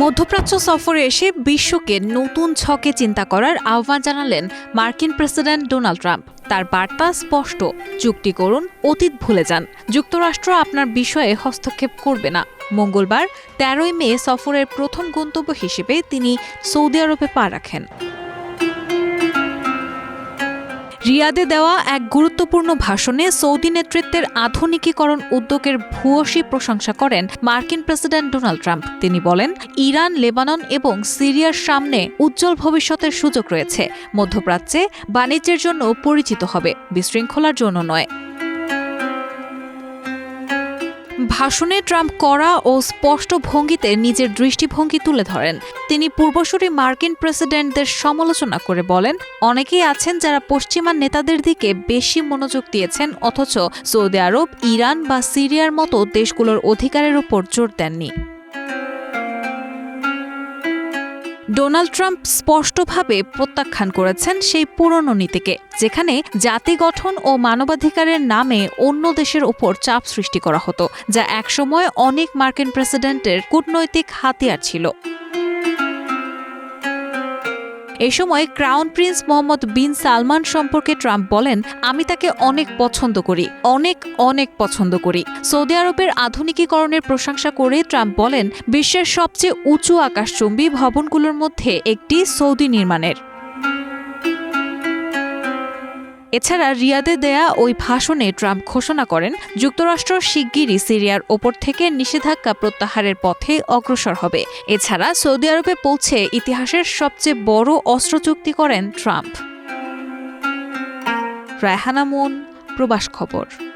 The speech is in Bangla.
মধ্যপ্রাচ্য সফরে এসে বিশ্বকে নতুন ছকে চিন্তা করার আহ্বান জানালেন মার্কিন প্রেসিডেন্ট ডোনাল্ড ট্রাম্প। তার বার্তা স্পষ্ট, চুক্তি করুন, অতীত ভুলে যান। যুক্তরাষ্ট্র আপনার বিষয়ে হস্তক্ষেপ করবে না। মঙ্গলবার, তেরোই মে সফরের প্রথম গন্তব্য হিসেবে তিনি সৌদি আরবে পা রাখেন। রিয়াদে দেওয়া এক গুরুত্বপূর্ণ ভাষণে সৌদি নেতৃত্বের আধুনিকীকরণ উদ্যোগের ভূয়সী প্রশংসা করেন মার্কিন প্রেসিডেন্ট ডোনাল্ড ট্রাম্প। তিনি বলেন, ইরান, লেবানন এবং সিরিয়ার সামনে উজ্জ্বল ভবিষ্যতের সুযোগ রয়েছে। মধ্যপ্রাচ্যে বাণিজ্যের জন্য পরিচিত হবে, বিশৃঙ্খলার জন্য নয়। ভাষণে ট্রাম্প করা ও স্পষ্ট ভঙ্গিতে নিজের দৃষ্টিভঙ্গি তুলে ধরেন। তিনি পূর্বসূরি মার্কিন প্রেসিডেন্টদের সমালোচনা করে বলেন, অনেকেই আছেন যারা পশ্চিমা নেতাদের দিকে বেশি মনোযোগ দিয়েছেন, অথচ সৌদি আরব, ইরান বা সিরিয়ার মতো দেশগুলোর অধিকারের উপর জোর দেননি। ডোনাল্ড ট্রাম্প স্পষ্টভাবে প্রত্যাখ্যান করেছেন সেই পুরনো নীতিকে, যেখানে জাতি গঠন ও মানবাধিকারের নামে অন্য দেশের ওপর চাপ সৃষ্টি করা হতো, যা একসময় অনেক মার্কিন প্রেসিডেন্টের কূটনৈতিক হাতিয়ার ছিল। এ সময় crown prince Mohammed bin Salman সম্পর্কে ট্রাম্প বলেন, আমি তাকে অনেক পছন্দ করি, অনেক অনেক পছন্দ করি। সৌদি আরবের আধুনিকীকরণের প্রশংসা করে ট্রাম্প বলেন, বিশ্বের সবচেয়ে উঁচু আকাশচুম্বী ভবনগুলোর মধ্যে একটি সৌদি নির্মাণের। এছাড়া রিয়াদে দেয়া ওই ভাষণে ট্রাম্প ঘোষণা করেন, যুক্তরাষ্ট্র শিগগিরই সিরিয়ার ওপর থেকে নিষেধাজ্ঞা প্রত্যাহারের পথে অগ্রসর হবে। এছাড়া সৌদি আরবে পৌঁছে ইতিহাসের সবচেয়ে বড় অস্ত্র চুক্তি করেন ট্রাম্প। রায়হানা মুন প্রবাস খবর।